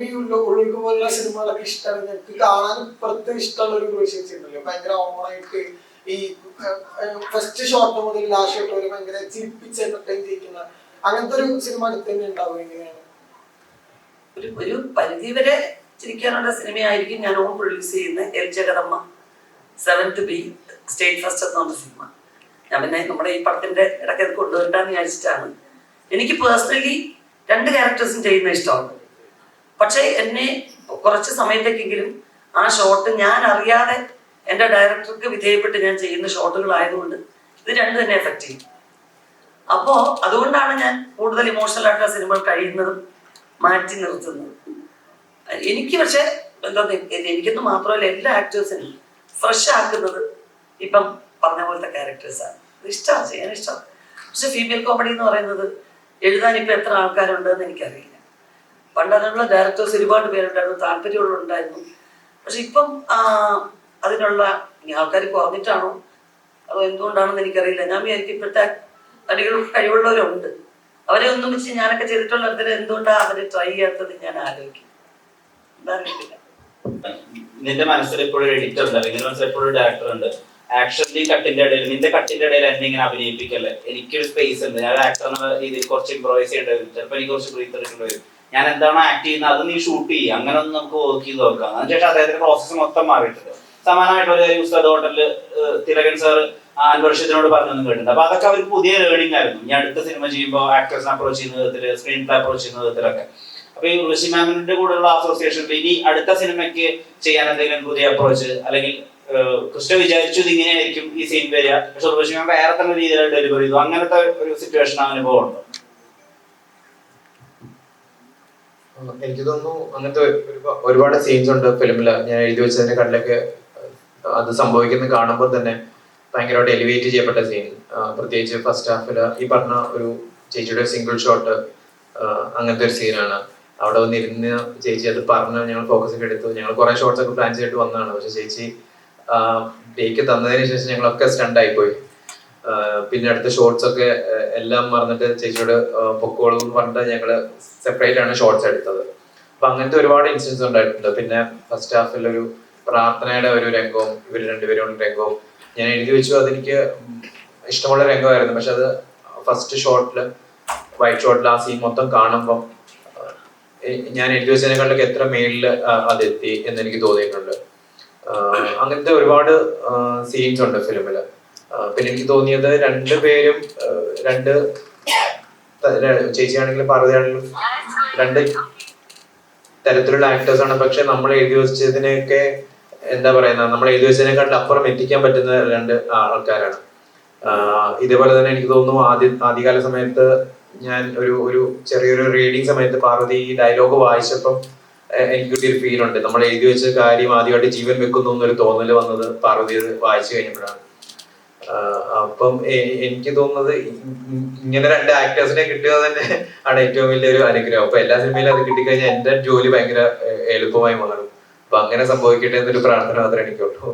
ഉള്ള- ഉള്ളിലേക്ക് പോലുള്ള സിനിമകളൊക്കെ ഇഷ്ടമാണ് ഞങ്ങൾക്ക് കാണാൻ ഇപ്പുറത്ത് ഇഷ്ടമുള്ള ഒരു റിലേഷൻസ് ഉണ്ടല്ലോ. ഭയങ്കര ഓണായിട്ട് ഈ ഫസ്റ്റ് ഷോട്ട് മുതൽ ലാസ്റ്റ് ഷോട്ട് വരെ ഭയങ്കര ചിരിപ്പിച്ച് എന്റർടൈൻ ചെയ്യിക്കുന്ന അങ്ങനത്തെ ഒരു സിനിമ അടുത്ത് തന്നെ ഉണ്ടാവും എങ്ങനെയാണ്? ഒരു ഒരു പരിധി വരെ ചിരിക്കാനുള്ള സിനിമയായിരിക്കും ഞാൻ ഓൺ പ്രൊഡ്യൂസ് ചെയ്യുന്ന L Jagadamma seventh B state first എന്ന് പറഞ്ഞ സിനിമ ഞാൻ പിന്നെ നമ്മുടെ ഈ പടത്തിന്റെ ഇടയ്ക്ക് അത് കൊണ്ടുവരണ്ടെന്ന് വിചാരിച്ചിട്ടാണ്. എനിക്ക് പേഴ്സണലി രണ്ട് ക്യാരക്ടേഴ്സും ചെയ്യുന്ന ഇഷ്ടമാണ്. പക്ഷേ എന്നെ കുറച്ച് സമയത്തേക്കെങ്കിലും ആ ഷോട്ട് ഞാൻ അറിയാതെ എന്റെ ഡയറക്ടർക്ക് വിധേയപ്പെട്ട് ഞാൻ ചെയ്യുന്ന ഷോട്ടുകളായതുകൊണ്ട് ഇത് രണ്ടും തന്നെ എഫക്റ്റ് ചെയ്യും. അപ്പോ അതുകൊണ്ടാണ് ഞാൻ കൂടുതൽ ഇമോഷണൽ ആയിട്ടുള്ള സിനിമകൾ കഴിയുന്നതും മാറ്റി നിർത്തുന്നത്. എനിക്ക് പക്ഷെ എന്താ എനിക്കെന്ന് മാത്രമല്ല എല്ലാ ആക്ടേഴ്സിനും ഫ്രഷ് ആക്കുന്നത് ഇപ്പം പറഞ്ഞ പോലത്തെ ക്യാരക്ടേഴ്സാണ് ഇഷ്ടമാണ് ചെയ്യാൻ ഇഷ്ടമാണ് പക്ഷെ ഫീമെയിൽ കോമഡി എന്ന് പറയുന്നത് എഴുതാൻ ഇപ്പം എത്ര ആൾക്കാരുണ്ടെന്ന് എനിക്കറിയില്ല. പണ്ട് അതിനുള്ള ഡയറക്ടേഴ്സ് ഒരുപാട് പേരുണ്ടായിരുന്നു താല്പര്യമുള്ളവരുണ്ടായിരുന്നു പക്ഷെ ഇപ്പം അതിനുള്ള ആൾക്കാർ കുറഞ്ഞിട്ടാണോ? അതോ എന്തുകൊണ്ടാണെന്ന് എനിക്കറിയില്ല. ഞാൻ വിചാരിക്കും ഇപ്പോഴത്തെ നടികൾ കഴിവുള്ളവരുണ്ട്. അവരെ ഒന്നും വെച്ച് ഞാനൊക്കെ ചെയ്തിട്ടുള്ളതിൽ എന്തുകൊണ്ടാണ് അവരെ ട്രൈ ചെയ്യാത്തത് ഞാൻ ആലോചിക്കും. നിന്റെ മനസ്സിൽ എപ്പോഴും എഡിറ്റർ ഉണ്ട് നിന്റെ മനസ്സിൽ എപ്പോഴും ഡയറക്ടർ ഉണ്ട്. ആക്ഷന്റെ കട്ടിന്റെ ഇടയിൽ നിന്റെ കട്ടിന്റെ ഇടയിൽ എന്നെ ഇങ്ങനെ അഭിനയിപ്പിക്കല്ലേ? എനിക്കൊരു സ്പേസ് ഉണ്ട്. ഞാൻ ആക്ടർ എന്ന രീതിയിൽ കുറച്ച് ഇംപ്രോവൈസ് ചെയ്യേണ്ടി വരും ചിലപ്പോൾ എനിക്ക് കുറച്ച് ബ്രീത്ത് എടുക്കേണ്ടി വരും. ഞാൻ എന്താണ് ആക്ട് ചെയ്യുന്നത് അത് നീ ഷൂട്ട് ചെയ്യുക അങ്ങനെ ഒന്ന് നമുക്ക് വർക്ക് ചെയ്ത് നോക്കാം. അതിനുശേഷം അദ്ദേഹത്തിന്റെ പ്രോസസ്സ് മൊത്തം മാറിയിട്ടുണ്ട്. സമാനമായിട്ട് ഒരു കാര്യം ഉസ്താദ് ഹോട്ടലിൽ തിലകൻ സാർ അൻവർഷത്തിനോട് പറഞ്ഞൊന്നും കേട്ടിട്ടുണ്ട് അപ്പൊ അതൊക്കെ അവർക്ക് പുതിയ ലേണിംഗ് ആയിരുന്നു. ഞാൻ അടുത്ത സിനിമ ചെയ്യുമ്പോൾ ആക്ടേഴ്സിനെ അപ്രോച്ച് ചെയ്യുന്ന വിധത്തിൽ സ്ക്രീൻ പ്ലേ അപ്രോച്ച് ചെയ്യുന്ന വിധത്തിലൊക്കെ. അപ്പൊ ഈ ഋഷി മാമിന്റെ കൂടെയുള്ള അസോസിയേഷനിൽ ഇനി അടുത്ത സിനിമയ്ക്ക് ചെയ്യാൻ എന്തെങ്കിലും പുതിയ അപ്രോച്ച് അല്ലെങ്കിൽ കൃഷ്ണ വിചാരിച്ചു ഇത് ഇങ്ങനെയായിരിക്കും ഈ സീൻ വരിക. പക്ഷെ ഋഷി മാം വേറെ തന്നെ രീതിയിലായിട്ട് ഡെലിവർ ചെയ്തു. അങ്ങനത്തെ ഒരു സിറ്റുവേഷൻ അനുഭവം ഉണ്ടോ. എനിക്ക് തോന്നുന്നു അങ്ങനത്തെ ഒരുപാട് സീൻസ് ഉണ്ട് ഫിലിമിൽ ഞാൻ എഴുതി വെച്ചതിന്റെ കടലൊക്കെ അത് സംഭവിക്കുന്ന കാണുമ്പോൾ തന്നെ ഭയങ്കരമായിട്ട് എലിവേറ്റ് ചെയ്യപ്പെട്ട സീൻ പ്രത്യേകിച്ച് ഫസ്റ്റ് ഹാഫിൽ ഈ പറഞ്ഞ ഒരു ചേച്ചിയുടെ സിംഗിൾ ഷോട്ട് അങ്ങനത്തെ ഒരു സീനാണ് അവിടെ വന്നിരുന്ന് ചേച്ചി അത് പറഞ്ഞ് ഞങ്ങൾ ഫോക്കസ് ഒക്കെ എടുത്തു. ഞങ്ങൾ കുറെ ഷോർട്സ് ഒക്കെ പ്ലാൻ ചെയ്തിട്ട് വന്നതാണ്. പക്ഷെ ചേച്ചി ബ്രേക്ക് തന്നതിന് ശേഷം ഞങ്ങളൊക്കെ സ്റ്റണ്ട് ആയിപ്പോയി പിന്നെ അടുത്ത ഷോർട്സ് ഒക്കെ എല്ലാം മറന്നിട്ട് ചേച്ചിയോട് പൊക്കോളും പറഞ്ഞിട്ട് ഞങ്ങൾ സെപ്പറേറ്റ് ആണ് ഷോർട്സ് എടുത്തത്. അപ്പൊ അങ്ങനത്തെ ഒരുപാട് ഇൻസിഡൻസ് ഉണ്ടായിട്ടുണ്ട്. പിന്നെ ഫസ്റ്റ് ഹാഫിൽ ഒരു പ്രാർത്ഥനയുടെ ഒരു രംഗവും ഇവർ രണ്ടുപേരും രംഗവും. ഞാൻ എഴുതി വെച്ചു. അതെനിക്ക് ഇഷ്ടമുള്ള രംഗമായിരുന്നു. പക്ഷെ അത് ഫസ്റ്റ് ഷോർട്ടിൽ വൈറ്റ് ഷോട്ടിൽ ആ സീൻ മൊത്തം കാണുമ്പം ഞാൻ എഴുതി വെച്ചതിനെക്കാളൊക്കെ എത്ര മേളിൽ അതെത്തി എന്ന് എനിക്ക് തോന്നിയിട്ടുണ്ട്. അങ്ങനത്തെ ഒരുപാട് സീൻസ് ഉണ്ട് ഫിലിമിൽ പിന്നെ എനിക്ക് തോന്നിയത് രണ്ടുപേരും പേരും രണ്ട് ചേച്ചിയാണെങ്കിലും പാർവതിയാണെങ്കിലും രണ്ട് തരത്തിലുള്ള ആക്ടേഴ്സ് ആണ്. പക്ഷെ നമ്മൾ എഴുതി വെച്ചതിനെയൊക്കെ എന്താ പറയുന്ന നമ്മൾ എഴുതി വെച്ചതിനെക്കാട്ടിൽ അപ്പുറം എത്തിക്കാൻ പറ്റുന്ന രണ്ട് ആൾക്കാരാണ്. ഇതേപോലെ തന്നെ എനിക്ക് തോന്നുന്നു ആദ്യ ആദ്യകാല സമയത്ത് ഞാൻ ഒരു ഒരു ചെറിയൊരു റീഡിങ് സമയത്ത് പാർവതി ഈ ഡയലോഗ് വായിച്ചപ്പം എനിക്ക് കിട്ടിയൊരു ഫീൽ ഉണ്ട്. നമ്മൾ എഴുതി വെച്ച കാര്യം ആദ്യമായിട്ട് ജീവൻ വെക്കുന്നു എന്നൊരു തോന്നൽ വന്നത് പാർവതി വായിച്ചു കഴിഞ്ഞപ്പോഴാണ്. അപ്പം എനിക്ക് തോന്നുന്നത് ഇങ്ങനെ രണ്ട് ആക്ടേഴ്സിനെ കിട്ടുക തന്നെ ആണ് ഏറ്റവും വലിയൊരു അനുഗ്രഹം. അപ്പൊ എല്ലാ സിനിമയിലും അത് കിട്ടിക്കഴിഞ്ഞാൽ എന്റെ ജോലി ഭയങ്കര എളുപ്പമായി മാറും. അപ്പൊ അങ്ങനെ സംഭവിക്കട്ടെ എന്നൊരു പ്രാർത്ഥന മാത്രമേ എനിക്കുള്ളൂ.